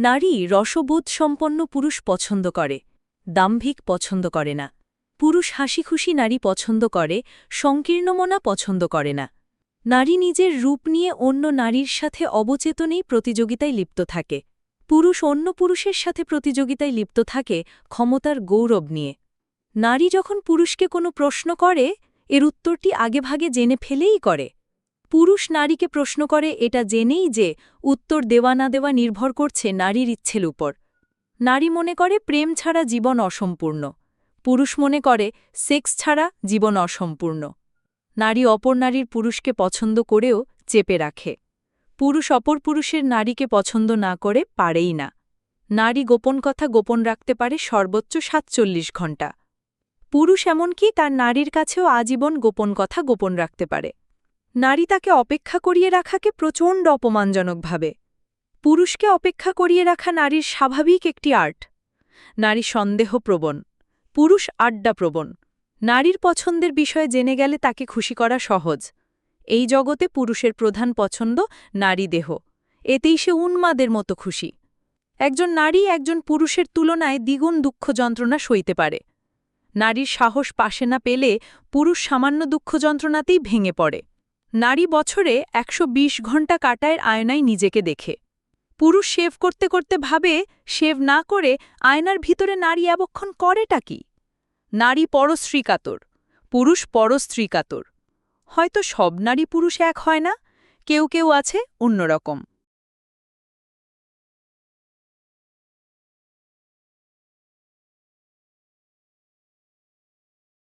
নারী রসবোধ সম্পন্ন পুরুষ পছন্দ করে, দাম্ভিক পছন্দ করে না। পুরুষ হাসি খুশি নারী পছন্দ করে, সংকীর্ণমনা পছন্দ করে না। নারী নিজের রূপ নিয়ে অন্য নারীর সাথে অবচেতনেই প্রতিযোগিতায় লিপ্ত থাকে। পুরুষ অন্য পুরুষের সাথে প্রতিযোগিতায় লিপ্ত থাকে ক্ষমতার গৌরব নিয়ে। নারী যখন পুরুষকে কোনো প্রশ্ন করে, এর উত্তরটি আগেভাগে জেনে ফেলেই করে। পুরুষ নারীকে প্রশ্ন করে এটা জেনেই যে উত্তর দেওয়া না দেওয়া নির্ভর করছে নারীর ইচ্ছের উপর। নারী মনে করে প্রেম ছাড়া জীবন অসম্পূর্ণ। পুরুষ মনে করে সেক্স ছাড়া জীবন অসম্পূর্ণ। নারী অপর নারীর পুরুষকে পছন্দ করেও চেপে রাখে। পুরুষ অপর পুরুষের নারীকে পছন্দ না করে পারেই না। নারী গোপন কথা গোপন রাখতে পারে সর্বোচ্চ সাতচল্লিশ ঘণ্টা। পুরুষ এমনকি তার নারীর কাছেও আজীবন গোপন কথা গোপন রাখতে পারে। নারী তাকে অপেক্ষা করিয়ে রাখাকে প্রচণ্ড অপমানজনক ভাবে পুরুষকে অপেক্ষা করিয়ে রাখা নারীর স্বাভাবিক একটি আর্ট। নারী সন্দেহপ্রবণ, পুরুষ আড্ডাপ্রবণ। নারীর পছন্দের বিষয়ে জেনে গেলে তাকে খুশি করা সহজ। এই জগতে পুরুষের প্রধান পছন্দ নারী দেহ। এতেই সে উন্মাদের মতো খুশি। একজন নারী একজন পুরুষের তুলনায় দ্বিগুণ দুঃখ যন্ত্রণা সইতে পারে। নারীর সাহস পাশে না পেলে পুরুষ সামান্য দুঃখ যন্ত্রণাতেই ভেঙে পড়ে। নারী বছরে একশ বিশ ঘণ্টা কাটায় আয়নায় নিজেকে দেখে। পুরুষ শেভ করতে করতে ভাবে, শেভ না করে আয়নার ভিতরে নারী অবক্ষণ করেটা কি? নারী পরশ্রীকাতর, পুরুষ পরস্ত্রীকাতর হয়তো সব নারী পুরুষ এক হয় না, কেউ কেউ আছে অন্যরকম।